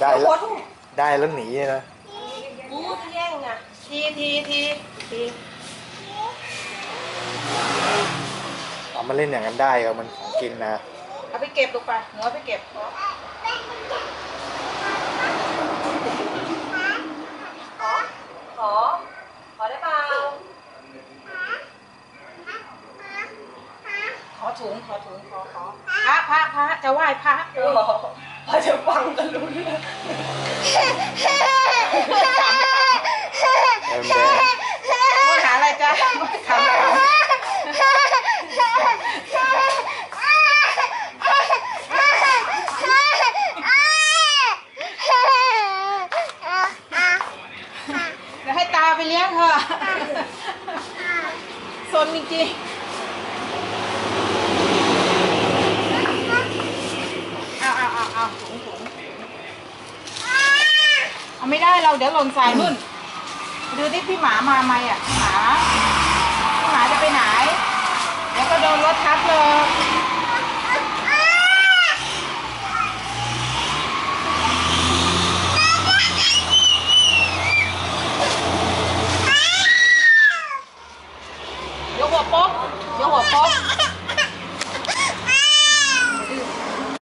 ได้หัแล้ววทุ่มได้แล้วหนีนะอู้แย่งอะทีทีทีทีเอามาเล่นอย่างนั้นได้ครับมันของกินนะ เอาไปเก็บลูกไปหนูเอาไปเก็บขอ ขอ ขอได้เปล่า ขอถุง ขอถุง ขอ ขอพระพระพระจะไหว้พระเออพอจะฟังกันรู้เรื่องเอ็มแดงว่าหาอะไรจ๊ะถามถามเดี๋ยวให้ตาไปเลี้ยงเถอะซนจริงๆาวถุงถุงเอาไม่ได้เราเดี๋ยวหล่นใส่นุ่น ดูที่พี่หมามาไหมอะหมาพี่หมาจะไปไหน แล้วก็โดนรถทับเลยยกหัวป๊อกยกหัวป๊อก